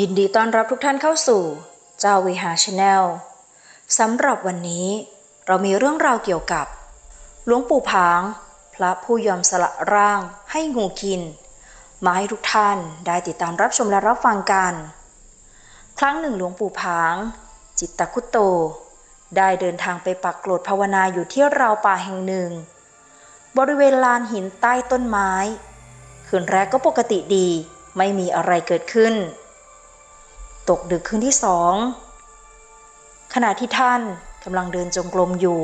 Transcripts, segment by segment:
ยินดีต้อนรับทุกท่านเข้าสู่เจ้าวิหารชาแนลสำหรับวันนี้เรามีเรื่องราวเกี่ยวกับ หลวงปู่ผาง พระผู้ยอมสละร่างให้งูกิน มาให้ทุกท่านได้ติดตามรับชมและรับฟังกัน ครั้งหนึ่งหลวงปู่ผาง จิตตคุตโต ได้เดินทางไปปักโกรดภาวนาอยู่ที่ราวป่าแห่งหนึ่ง บริเวณลานหินใต้ต้นไม้ คืนแรกก็ปกติดีไม่มีอะไรเกิดขึ้น ตกดึกคืนที่สอง ขณะที่ท่านกำลังเดินจงกรมอยู่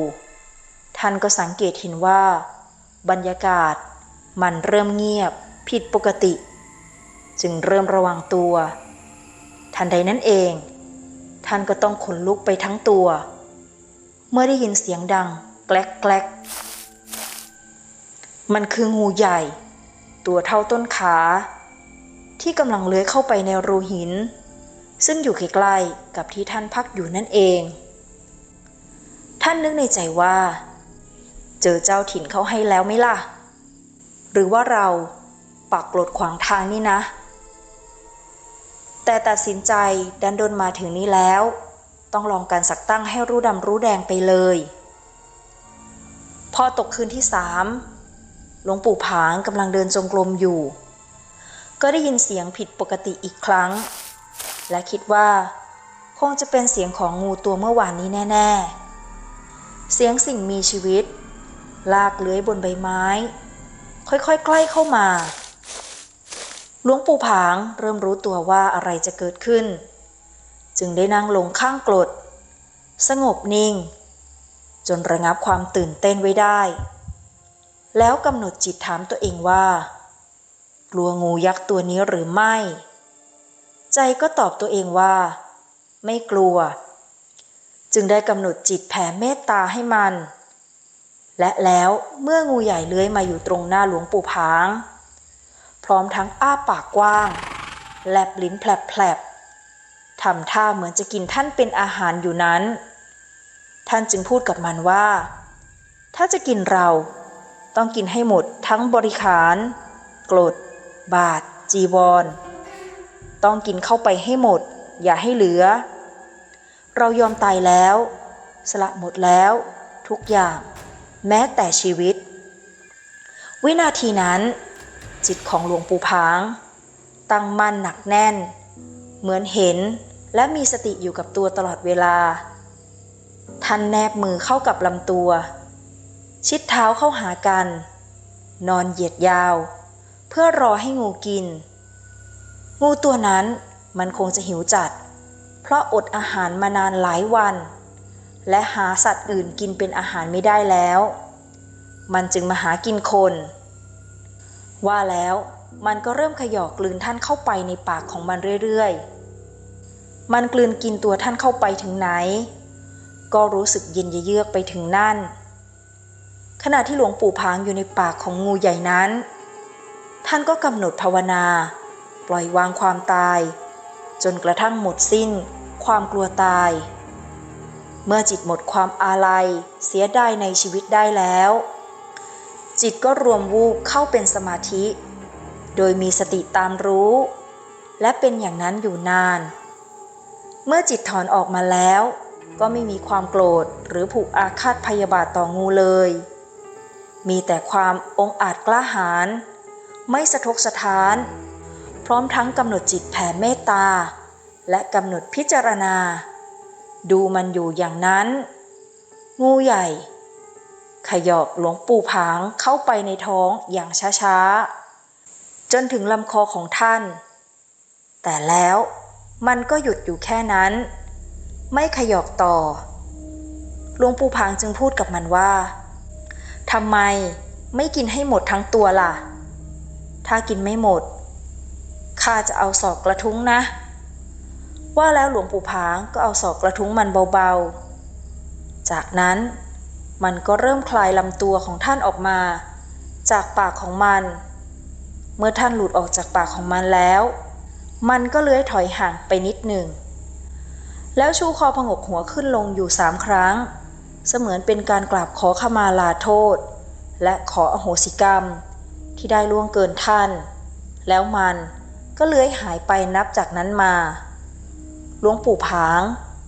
ท่านก็สังเกตเห็นว่า บรรยากาศมันเริ่มเงียบผิดปกติ จึงเริ่มระวังตัว ทันใดนั้นเอง ท่านก็ต้องขนลุกไปทั้งตัว เมื่อได้ยินเสียงดัง แกลกแกลกมันคืองูใหญ่ ตัวเท่าต้นขา ที่กำลังเลื้อยเข้าไปในรูหิน ซึ่งอยู่ใกล้ๆกับที่ท่านพักอยู่นั่นเอง ท่านนึกในใจว่า เจอเจ้าถิ่นเขาให้แล้วไหมล่ะ หรือว่าเราปักกลดขวางทางนี่นะ แต่ตัดสินใจดันโดนมาถึงนี้แล้ว ต้องลองการสักตั้งให้รู้ดำรู้แดงไปเลย พอตกคืนที่สามหลวงปู่ผางกำลังเดินจงกรมอยู่ ก็ได้ยินเสียงผิดปกติอีกครั้ง และคิดว่า คงจะเป็นเสียงของงูตัวเมื่อวานนี้แน่ ๆ เสียงสิ่งมีชีวิต ลากเลื้อยบนใบไม้ ค่อยๆ ใกล้เข้ามาหลวงปู่ผางเริ่มรู้ตัวว่าอะไรจะเกิดขึ้น จึงได้นั่งลงข้างกรดสงบนิ่ง จนระงับความตื่นเต้นไว้ได้ แล้วกำหนดจิตถามตัวเองว่า กลัวงูยักษ์ตัวนี้หรือไม่ ใจก็ตอบตัวเองว่า ไม่กลัว จึงได้กำหนดจิตแผ่เมตตาให้มัน และแล้วเมื่องูใหญ่เลื้อยมาอยู่ตรงหน้าหลวงปู่ผาง พร้อมทั้งอ้าปากกว้าง แลบลิ้นแผลบๆทำท่าเหมือนจะกินท่านเป็นอาหารอยู่นั้น ท่านจึงพูดกับมันว่า ถ้าจะกินเรา ต้องกินให้หมดทั้งบริขารกรดบาท จีวร ต้องกินเข้าไปให้หมด อย่าให้เหลือ เรายอมตายแล้ว สละหมดแล้ว ทุกอย่าง แม้แต่ชีวิต วินาทีนั้น จิตของหลวงปู่พาง ตั้งมั่นหนักแน่น เหมือนเห็นและมีสติอยู่กับตัวตลอดเวลา ท่านแนบมือเข้ากับลำตัว ชิดเท้าเข้าหากัน นอนเหยียดยาว เพื่อรอให้งูกิน งูตัวนั้นมันคงจะหิวจัด เพราะอดอาหารมานานหลายวัน และหาสัตว์อื่นกินเป็นอาหารไม่ได้แล้ว มันจึงมาหากินคน ว่าแล้วมันก็เริ่มขยอกกลืนท่านเข้าไปในปากของมันเรื่อยๆ มันกลืนกินตัวท่านเข้าไปถึงไหน ก็รู้สึกเย็นเยือกไปถึงนั่น ขณะที่หลวงปู่พางอยู่ในปากของงูใหญ่นั้น ท่านก็กำหนดภาวนา ปล่อยวางความตาย จนกระทั่งหมดสิ้น ความกลัวตาย เมื่อจิตหมดความอาลัย เสียดายในชีวิตได้แล้ว จิตก็รวมวูบเข้าเป็นสมาธิ โดยมีสติตามรู้ และเป็นอย่างนั้นอยู่นาน เมื่อจิตถอนออกมาแล้ว ก็ไม่มีความโกรธหรือผูกอาฆาตพยาบาทต่องูเลย มีแต่ความองอาจกล้าหาญไม่สะทกสะท้าน ร้อมทั้งกำหนดจิตแผ่เมตตา และกำหนดพิจารณา ดูมันอยู่อย่างนั้น งูใหญ่ ขยอกหลวงปู่ผางเข้าไปในท้องอย่างช้าๆ จนถึงลำคอของท่าน แต่แล้วมันก็หยุดอยู่แค่นั้น ไม่ขยอกต่อ หลวงปู่ผางจึงพูดกับมันว่าทำไมไม่กินให้หมดทั้งตัวล่ะ ถ้ากินไม่หมด ข้าจะเอาศอกกระทุ้งนะ ว่าแล้วหลวงปู่ผางก็เอาศอกกระทุ้งมันเบาๆ จากนั้นมันก็เริ่มคลายลำตัวของท่านออกมา จากปากของมัน เมื่อท่านหลุดออกจากปากของมันแล้ว มันก็เลื้อยถอยห่างไปนิดหนึ่ง แล้วชูคอผงกหัวขึ้นลงอยู่สามครั้ง เสมือนเป็นการกราบขอขมาลาโทษ และขออโหสิกรรม ที่ได้ล่วงเกินท่าน แล้วมัน ก็เลื้อยหายไปนับจากนั้นมา หลวงปู่ผาง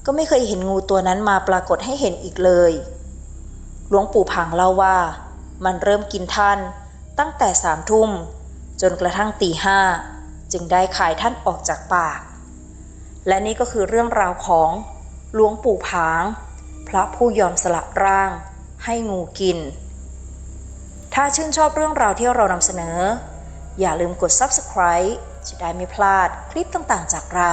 ก็ไม่เคยเห็นงูตัวนั้นมาปรากฏให้เห็นอีกเลย หลวงปู่ผางเล่าว่า มันเริ่มกินท่านตั้งแต่สามทุ่ม จนกระทั่งตีห้าจึงได้ขายท่านออกจากปาก และนี่ก็คือเรื่องราวของหลวงปู่ผาง พระผู้ยอมสละร่าง ให้งูกิน ถ้าชื่นชอบเรื่องราวที่เรานำเสนอ อย่าลืมกด subscribe จะได้ไม่พลาดคลิปต่างๆจากเรา